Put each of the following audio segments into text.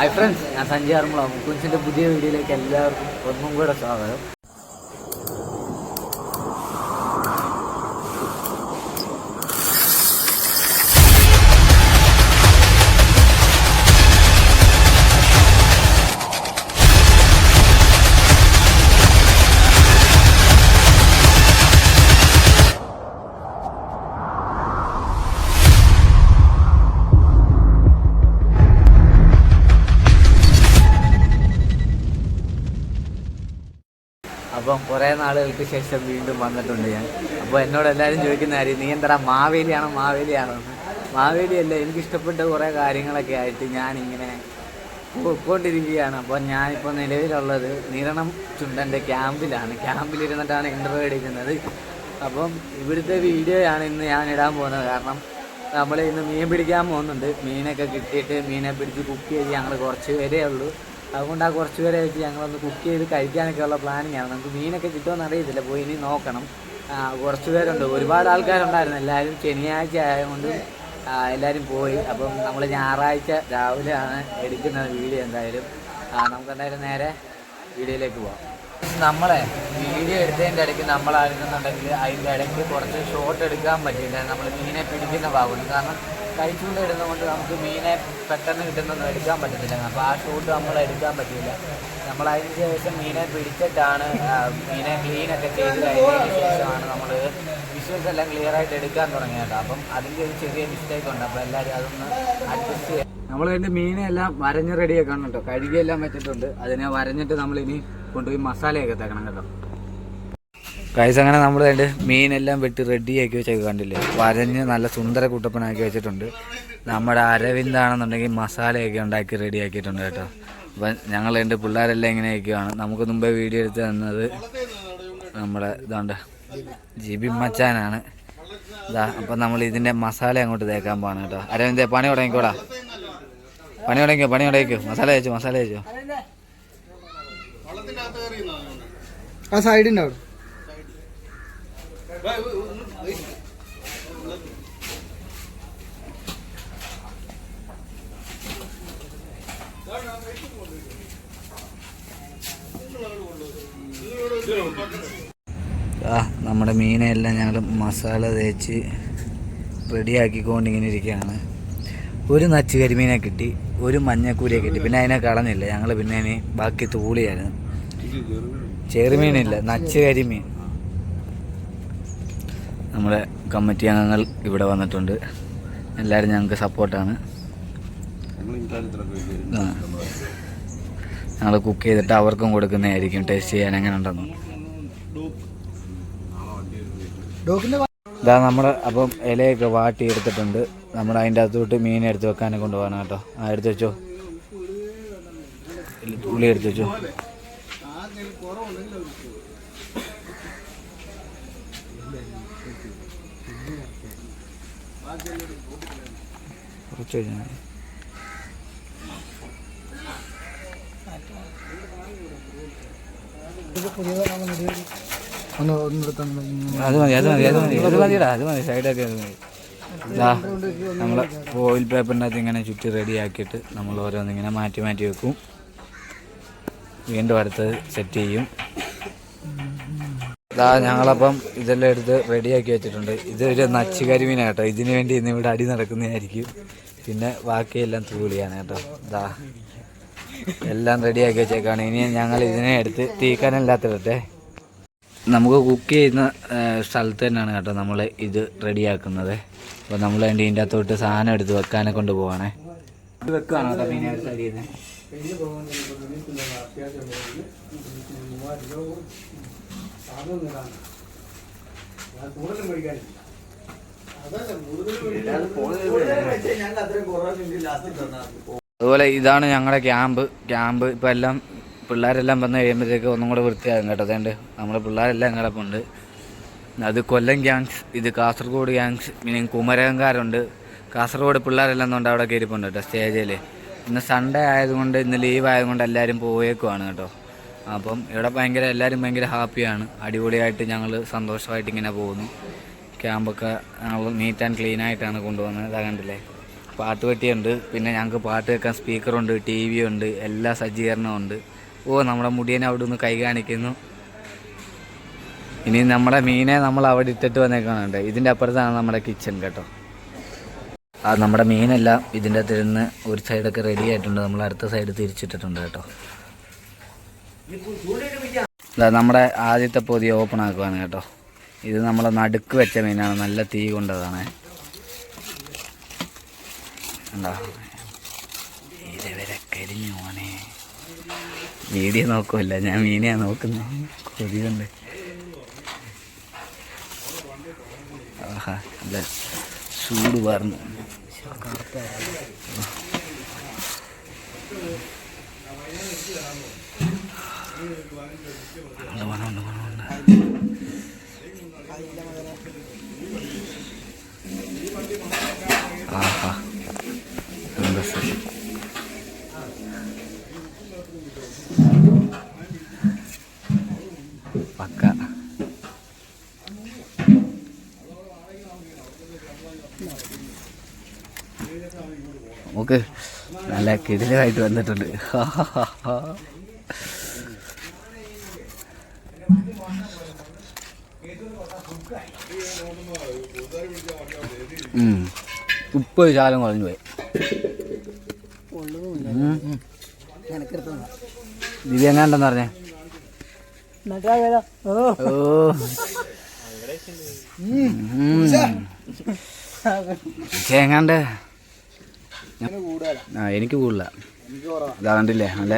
Hi friends ഞാൻ സഞ്ജയ് ആർമുള പുതിയ വീഡിയോയിലേക്ക് എല്ലാവർക്കും ഒന്നും കൂടെ സ്വാഗതം. നാളുകൾക്ക് ശേഷം വീണ്ടും വന്നിട്ടുണ്ട് ഞാൻ. അപ്പോൾ എന്നോട് എല്ലാവരും ചോദിക്കുന്ന കാര്യം നീ എന്താ മാവേലിയാണോ മാവേലിയാണോ? മാവേലിയല്ല എനിക്കിഷ്ടപ്പെട്ട കുറേ കാര്യങ്ങളൊക്കെ ആയിട്ട് ഞാനിങ്ങനെ പോയിക്കൊണ്ടിരിക്കുകയാണ്. അപ്പോൾ ഞാനിപ്പോൾ നിലവിലുള്ളത് നിരണം ചുണ്ടന്റെ ക്യാമ്പിലാണ്. ക്യാമ്പിലിരുന്നിട്ടാണ് ഇന്റർവ്യൂ എടുക്കുന്നത്. അപ്പം ഇവിടുത്തെ വീഡിയോയാണ് ഇന്ന് ഞാൻ ഇടാൻ പോകുന്നത്. കാരണം നമ്മൾ ഇന്ന് മീൻ പിടിക്കാൻ പോകുന്നുണ്ട്. മീനൊക്കെ കിട്ടിയിട്ട് മീനെ പിടിച്ച് കുക്ക് ചെയ്ത് ഞങ്ങൾ കുറച്ച് പേരേ ഉള്ളൂ. അതുകൊണ്ട് ആ കുറച്ച് പേരെ വെച്ച് ഞങ്ങളൊന്ന് കുക്ക് ചെയ്ത് കഴിക്കാനൊക്കെ ഉള്ള പ്ലാനിങ് ആണ്. നമുക്ക് മീനൊക്കെ കിട്ടുമെന്ന് അറിയത്തില്ല. പോയി ഇനി നോക്കണം. കുറച്ച് പേരുണ്ട്. ഒരുപാട് ആൾക്കാരുണ്ടായിരുന്നു. എല്ലാവരും ശനിയാഴ്ച ആയതുകൊണ്ട് എല്ലാവരും പോയി. അപ്പം നമ്മൾ ഞായറാഴ്ച രാവിലെയാണ് എടുക്കുന്നത് വീഡിയോ എന്തായാലും. നമുക്ക് എന്തായാലും നേരെ വീഡിയോയിലേക്ക് പോവാം. നമ്മളെ വീഡിയോ എടുത്തതിന്റെ ഇടയ്ക്ക് നമ്മളായിരുന്നുണ്ടെങ്കിൽ അതിന്റെ ഇടയ്ക്ക് കുറച്ച് ഷോട്ട് എടുക്കാൻ പറ്റില്ല നമ്മൾ മീനെ പിടിക്കുന്ന ഭാഗമുണ്ട് കാരണം കഴിച്ചുകൊണ്ട് ഇടുന്നതുകൊണ്ട് നമുക്ക് മീനെ പെട്ടെന്ന് കിട്ടുന്നൊന്നും എടുക്കാൻ പറ്റത്തില്ല. അപ്പോൾ ആ ഷൂട്ട് നമ്മൾ എടുക്കാൻ പറ്റില്ല നമ്മൾ അതിന് ശേഷം മീനെ പിടിച്ചിട്ടാണ് മീനെ ക്ലീനൊക്കെ ചെയ്ത് കഴിഞ്ഞതിന് ശേഷമാണ് നമ്മൾ വിഷ്വൽസ് എല്ലാം ക്ലിയർ ആയിട്ട് എടുക്കാൻ തുടങ്ങിയത് അപ്പം അതിന്റെ ഒരു ചെറിയ മിസ്റ്റേക്ക് ഉണ്ട്. അപ്പോൾ എല്ലാവരും അതൊന്ന് അഡ്ജസ്റ്റ് ചെയ്യാം. നമ്മൾ അതിന്റെ മീനെ എല്ലാം വരഞ്ഞ് റെഡിയാക്കണം കേട്ടോ. കഴുകിയെല്ലാം വെച്ചിട്ടുണ്ട്. അതിനെ വരഞ്ഞിട്ട് നമ്മളിനി കൊണ്ടുപോയി മസാലയൊക്കെ തേക്കണം കേട്ടോ. കൈസ് അങ്ങനെ നമ്മൾ അതിന്റെ മീനെല്ലാം വെട്ടി റെഡിയാക്കി വെച്ചൊക്കെ കണ്ടില്ലേ? വരഞ്ഞ് നല്ല സുന്ദര കുട്ടപ്പനാക്കി വെച്ചിട്ടുണ്ട്. നമ്മുടെ അരവിന്ദാണെന്നുണ്ടെങ്കിൽ മസാലയൊക്കെ ഉണ്ടാക്കി റെഡിയാക്കിയിട്ടുണ്ട് കേട്ടോ. അപ്പം ഞങ്ങൾ എന്റെ പിള്ളേരെല്ലാം ഇങ്ങനെയൊക്കെയാണ്. നമുക്ക് മുമ്പേ വീഡിയോ എടുത്ത് തന്നത് നമ്മുടെ ഇതാണ്ട് ജിബി മച്ചാനാണ്. ഇതാ അപ്പം നമ്മൾ ഇതിന്റെ മസാല അങ്ങോട്ട് തേക്കാൻ പോകണം കേട്ടോ. അരവിന്ദേ പണി തുടങ്ങിക്കോടാ. പണി തുടങ്ങിക്കോ പണി തുടങ്ങിക്കോ. മസാല വെച്ചോ മസാല വെച്ചോ ആ സൈഡിന്റെ അവിടെ. ആ നമ്മുടെ മീനെല്ലാം ഞങ്ങൾ മസാല തേച്ച് റെഡിയാക്കിക്കൊണ്ടിങ്ങനെ ഇരിക്കുകയാണ്. ഒരു നച്ച് കരിമീനെ കിട്ടി ഒരു മഞ്ഞക്കൂരിയെ കിട്ടി. പിന്നെ അതിനെ കളഞ്ഞില്ല. ഞങ്ങൾ പിന്നെ ഇനി ബാക്കി തൂളിയായിരുന്നു. ചെറുമീനില്ല നച്ച് കരിമീൻ. നമ്മുടെ കമ്മിറ്റി അംഗങ്ങൾ ഇവിടെ വന്നിട്ടുണ്ട്. എല്ലാവരും ഞങ്ങൾക്ക് സപ്പോർട്ടാണ്. ഞങ്ങൾ കുക്ക് ചെയ്തിട്ട് അവർക്കും കൊടുക്കുന്നതായിരിക്കും. ടേസ്റ്റ് ചെയ്യാൻ എങ്ങനെ ഉണ്ടെന്ന്. ഡോക്കിന്റെ ഇതാ നമ്മുടെ അപ്പം ഇലയൊക്കെ വാട്ടി എടുത്തിട്ടുണ്ട് നമ്മൾ അതിന്റെ അകത്തോട്ട് മീൻ എടുത്ത് വെക്കാനും കൊണ്ടുപോകണം കേട്ടോ. ആ എടുത്ത് വെച്ചോ. തുള്ളി എടുത്ത് വെച്ചോ. കുറച്ച് കഴിഞ്ഞാൽ അത് മതി അത് മതി അത് മതി. അത് മതിടാ അത് മതി. സൈഡൊക്കെ അത് മതി. ഇതാ നമ്മൾ ഓയിൽ പേപ്പറിനകത്ത് ഇങ്ങനെ ചുറ്റി റെഡിയാക്കിയിട്ട് നമ്മൾ ഓരോന്നിങ്ങനെ മാറ്റി മാറ്റി വെക്കും. വീണ്ടും അടുത്തത് സെറ്റ് ചെയ്യും. ഇതാ ഞങ്ങളപ്പം ഇതെല്ലാം എടുത്ത് റെഡിയാക്കി വെച്ചിട്ടുണ്ട്. ഇതൊരു ഒരു കരിമീനാണ് കേട്ടോ. ഇതിന് വേണ്ടി ഇന്ന് ഇവിടെ അടി നടക്കുന്നതായിരിക്കും. പിന്നെ ബാക്കിയെല്ലാം തൂളിയാണ് കേട്ടോ. ഇതാ എല്ലാം റെഡിയാക്കി വെച്ചേക്കാണ്. ഇനി ഞങ്ങൾ ഇതിനെ എടുത്ത് തീക്കാനല്ലാത്തിടട്ടെ. നമുക്ക് കുക്ക് ചെയ്യുന്ന സ്ഥലത്ത് തന്നെയാണ് കേട്ടോ നമ്മൾ ഇത് റെഡിയാക്കുന്നത് അപ്പോൾ നമ്മൾ അതിന്റെ ഇതിന്റെ അകത്തോട്ട് സാധനം എടുത്ത് വെക്കാനെ കൊണ്ട് പോവാണേ. വെക്കുകയാണോ കേട്ടോ മീനെ എടുത്ത് മേടിക്കാനില്ല അതുപോലെ ഇതാണ് ഞങ്ങളുടെ ക്യാമ്പ് ക്യാമ്പ് ഇപ്പം എല്ലാം പിള്ളേരെല്ലാം വന്ന് കഴിയുമ്പോഴത്തേക്ക് ഒന്നും കൂടെ വൃത്തിയാകും കേട്ടോ. അതുകൊണ്ട് നമ്മുടെ പിള്ളേരെല്ലാം കിടപ്പുണ്ട് അത് കൊല്ലം ഗ്യാങ്സ് ഇത് കാസർഗോഡ് ഗ്യാങ്സ് പിന്നെ കുമരകംകാരുണ്ട്. കാസർഗോഡ് പിള്ളേരെല്ലാം കൊണ്ട് അവിടെ കയറിപ്പുണ്ട് കേട്ടോ സ്റ്റേജിൽ ഇന്ന് സൺഡേ ആയതുകൊണ്ട് ഇന്ന് ലീവ് ആയതുകൊണ്ട് എല്ലാവരും പോയേക്കുവാണ് കേട്ടോ. അപ്പം ഇവിടെ ഭയങ്കര എല്ലാവരും ഭയങ്കര ഹാപ്പിയാണ്. അടിപൊളിയായിട്ട് ഞങ്ങൾ സന്തോഷമായിട്ട് ഇങ്ങനെ പോകുന്നു. ക്യാമ്പൊക്കെ ഞങ്ങൾ നീറ്റ് ആൻഡ് ക്ലീൻ ആയിട്ടാണ് കൊണ്ടുവന്നത്. ഇതാ കണ്ടില്ലേ? പാട്ടുപെട്ടിയുണ്ട് പിന്നെ ഞങ്ങൾക്ക് പാട്ട് കേൾക്കാൻ സ്പീക്കറുണ്ട് ടി വി ഉണ്ട് എല്ലാ സജ്ജീകരണമുണ്ട് ഓ നമ്മുടെ മുടിയനെ അവിടെ നിന്ന് കൈ കാണിക്കുന്നു. ഇനി നമ്മുടെ മീനെ നമ്മൾ അവിടെ ഇട്ടിട്ട് വന്നേക്കാണുണ്ട് ഇതിന്റെ അപ്പുറത്താണ് നമ്മുടെ കിച്ചൺ കേട്ടോ. ആ നമ്മുടെ മീനെല്ലാം ഇതിന്റെ അകത്ത് ഇരുന്ന് ഒരു സൈഡൊക്കെ റെഡി ആയിട്ടുണ്ട്. നമ്മൾ അടുത്ത സൈഡ് തിരിച്ചിട്ടിട്ടുണ്ട് കേട്ടോ. നമ്മുടെ ആദ്യത്തെ പൊതി ഓപ്പൺ ആക്കുവാണ് കേട്ടോ. ഇത് നമ്മൾ നടുക്ക് വെച്ച മീനാണ്. നല്ല തീ കൊണ്ടതാണ്. കണ്ടോ? ഇതുവരെ കരിഞ്ഞു വീഡിയോ നോക്കുമല്ല ഞാൻ മീനെയാ നോക്കുന്നത് കൊതിയുണ്ട്. ആഹാ നല്ല ചൂട് പറഞ്ഞു മണമുണ്ട് ആഹാ എന്താ ശരി പക്ക നമുക്ക് നല്ല ഹാ വന്നിട്ടുണ്ട് ഉം. ഉപ്പ് ശാലം കളഞ്ഞു പോയി. ദിവ്യ എങ്ങാണ്ടെന്ന് പറഞ്ഞേ? ഓ. എങ്ങാണ്ട് ആ എനിക്ക് കൂടുതല. ഇതാണ്ടില്ലേ കണ്ടില്ലേ? നല്ല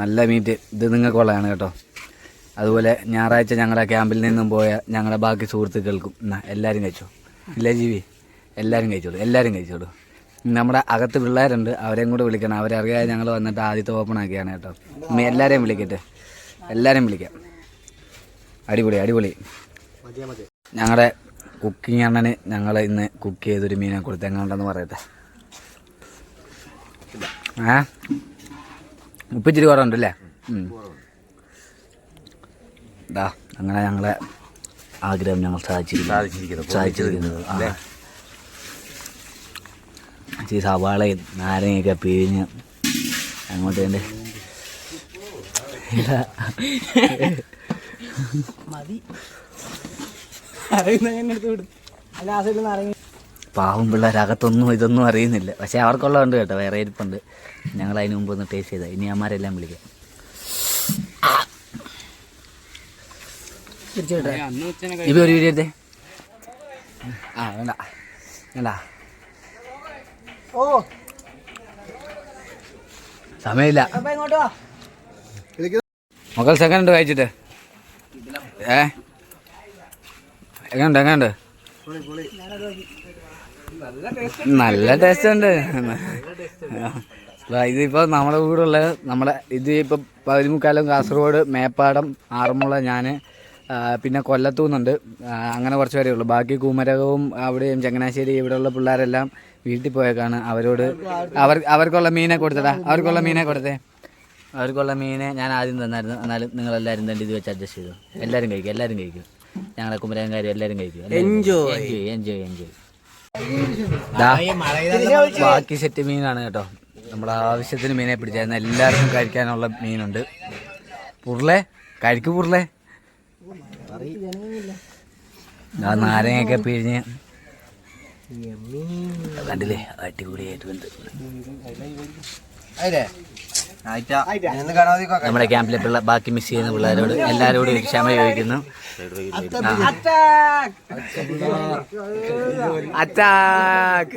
നല്ല മീറ്റ്. ഇത് നിങ്ങൾക്ക് കൊള്ളയാണ് കേട്ടോ. അതുപോലെ ഞായറാഴ്ച ഞങ്ങളുടെ ക്യാമ്പിൽ നിന്നും പോയ ഞങ്ങളുടെ ബാക്കി സുഹൃത്തുക്കൾക്കും എന്നാ എല്ലാവരും കഴിച്ചോ? ഇല്ല ജീവി? എല്ലാവരും കഴിച്ചോളൂ എല്ലാവരും കഴിച്ചോളൂ. നമ്മുടെ അകത്ത് പിള്ളേരുണ്ട് അവരെയും കൂടെ വിളിക്കണം. അവരറിയാതെ ഞങ്ങൾ വന്നിട്ട് ആദ്യത്തെ ഓപ്പൺ ആക്കിയാണ് കേട്ടോ. എല്ലാവരെയും വിളിക്കട്ടെ. എല്ലാവരെയും വിളിക്കാം. അടിപൊളി അടിപൊളി. ഞങ്ങളുടെ കുക്കിംഗ് അണ്ണന് ഞങ്ങൾ ഇന്ന് കുക്ക് ചെയ്തൊരു മീനെ കൊടുത്തെങ്ങാണ്ടെന്ന് പറയട്ടെ? ഏ ഉപ്പ് ഇച്ചിരി കുറവുണ്ടല്ലേ? ഇതാ ദാ അങ്ങനെ ഞങ്ങളെ ആഗ്രഹം ഞങ്ങൾ സാധിച്ചിരിക്കുന്നു. സാധിച്ചിരിക്കുന്നത്. ആ. ഇച്ചിരി സവാളയും നാരങ്ങയൊക്കെ പിഴിഞ്ഞ് അങ്ങോട്ട് എന്റെ പാവം പിള്ളേർ അകത്തൊന്നും ഇതൊന്നും അറിയുന്നില്ല. പക്ഷെ അവർക്കുള്ളതുണ്ട് കേട്ടോ വേറെ ഇരിപ്പുണ്ട്. ഞങ്ങൾ അതിന് മുമ്പ് ഒന്ന് ടേസ്റ്റ് ചെയ്താൽ ഇനി അമ്മമാരെല്ലാം വിളിക്കാം. ഇപ്പൊ ഒരു വീഡിയോ എടുത്തേ. ആ വേണ്ട. വേണ്ട. ഓ. സമയമില്ല. മകൾ മക്കൾ സെക്കൻഡ് കഴിച്ചിട്ട്. ഏ? എങ്ങനെയുണ്ട് എങ്ങനുണ്ട്? നല്ല ടേസ്റ്റ് ഉണ്ട്. ഇതിപ്പോ നമ്മുടെ വീടുള്ള നമ്മുടെ ഇത് ഇപ്പൊ പതിമുക്കാലം കാസർഗോഡ് മേപ്പാടം ആറന്മുള ഞാൻ പിന്നെ കൊല്ലത്തൂന്നുണ്ട്. അങ്ങനെ കുറച്ച് പേരേ ഉള്ളൂ. ബാക്കി കുമരകവും അവിടെയും ചങ്ങനാശ്ശേരി ഇവിടെയുള്ള പിള്ളേരെല്ലാം വീട്ടിൽ പോയേക്കാണ്. അവരോട് അവർ അവർക്കുള്ള മീനെ കൊടുത്തടാ അവർക്കുള്ള മീനെ കൊടുത്തേ. അവർക്കുള്ള മീനെ ഞാൻ ആദ്യം തന്നായിരുന്നു. എന്നാലും നിങ്ങളെല്ലാവരും തന്നെ ഇത് വെച്ച് അഡ്ജസ്റ്റ് ചെയ്തു. എല്ലാവരും കഴിക്കും എല്ലാവരും കഴിക്കും. ഞങ്ങളെ കുമരകംകാരും എല്ലാവരും കഴിക്കും. എൻജോയ് എൻജോയ് എൻജോയ് ബാക്കി സെറ്റ് മീനാണ് കേട്ടോ. നമ്മുടെ ആവശ്യത്തിന് മീനെ പിടിച്ചായിരുന്നു എല്ലാവർക്കും കഴിക്കാനുള്ള മീനുണ്ട്. പുറലേ കഴിക്കു പുറലേ ആ നാരങ്ങയൊക്കെ പിഴിഞ്ഞ്. കണ്ടില്ലേ? അടിപൊളിയായിട്ട് ഉണ്ട് നമ്മുടെ ക്യാമ്പിലെ പിള്ള ബാക്കി മിസ് ചെയ്യുന്ന പിള്ളേരോട് എല്ലാരോടും ഒരു ക്ഷമ ചോദിക്കുന്നു. അറ്റാക്ക്.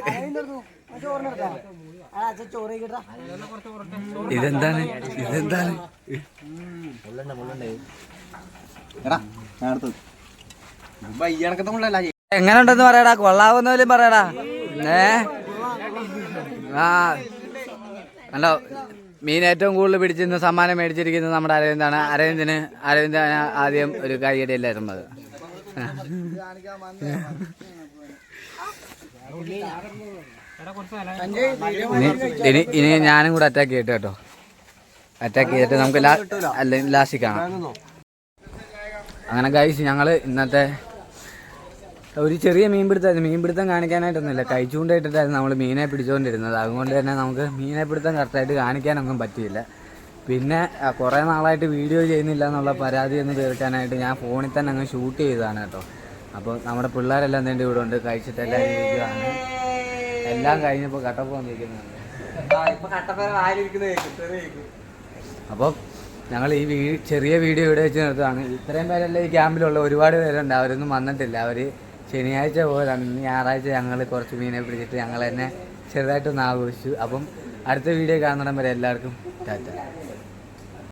ഇതെന്താണ്? ഇതെന്താണ്? എങ്ങനെ ഉണ്ടെന്ന് പറയടാ? കൊള്ളാവുന്ന പറയടാ. ഏ? ആ. കണ്ടോ മീൻ ഏറ്റവും കൂടുതൽ പിടിച്ചിരുന്ന സമ്മാനം മേടിച്ചിരിക്കുന്നത് നമ്മുടെ അരവിന്ദാണ്. അരവിന്ദിന് അരവിന്ദാണ് ആദ്യം ഒരു കൈയടി എല്ലായിരുന്നു അത് ഇനി- ഇനി ഞാനും കൂടെ അറ്റാക്ക് ചെയ്യട്ടെ കേട്ടോ. അറ്റാക്ക് ചെയ്തിട്ട് നമുക്ക് ലാസ്റ്റിക്കാണ് അങ്ങനെ ഗൈസ് ഞങ്ങൾ ഇന്നത്തെ ഒരു ചെറിയ മീൻ പിടുത്തമായിരുന്നു മീൻ പിടുത്തം കാണിക്കാനായിട്ടൊന്നുമില്ല കഴിച്ചുകൊണ്ടിട്ടിട്ടായിരുന്നു നമ്മൾ മീനെ പിടിച്ചുകൊണ്ടിരുന്നത് അതുകൊണ്ട് തന്നെ നമുക്ക് മീനെ പിടുത്തം കറക്റ്റായിട്ട് കാണിക്കാനൊന്നും പറ്റിയില്ല. പിന്നെ കുറേ നാളായിട്ട് വീഡിയോ ചെയ്യുന്നില്ല എന്നുള്ള പരാതി ഒന്ന് തീർക്കാനായിട്ട് ഞാൻ ഫോണിൽ തന്നെ അങ്ങ് ഷൂട്ട് ചെയ്തതാണ് കേട്ടോ. അപ്പോൾ നമ്മുടെ പിള്ളേരെല്ലാം എന്റെ ഇവിടെ ഉണ്ട്? കഴിച്ചിട്ടെല്ലാം ഇരിക്കുകയാണ് എല്ലാം കഴിഞ്ഞപ്പോൾ കട്ടപ്പ് വന്നിരിക്കുന്നുണ്ട് അപ്പോൾ ഞങ്ങൾ ഈ വീ ചെറിയ വീഡിയോ ഇവിടെ വെച്ച് നിർത്തുകയാണ് ഇത്രയും പേരല്ലേ ഈ ക്യാമ്പിലുള്ള ഒരുപാട് പേരുണ്ട്. അവരൊന്നും വന്നിട്ടില്ല. അവർ ശനിയാഴ്ച പോയതാണ് ഇന്ന് ഞായറാഴ്ച ഞങ്ങൾ കുറച്ച് മീനെ പിടിച്ചിട്ട് ഞങ്ങൾ തന്നെ ചെറുതായിട്ടൊന്ന് ആഘോഷിച്ചു. അപ്പം അടുത്ത വീഡിയോ കാണുന്നിടം വരെ എല്ലാവർക്കും ടാറ്റ.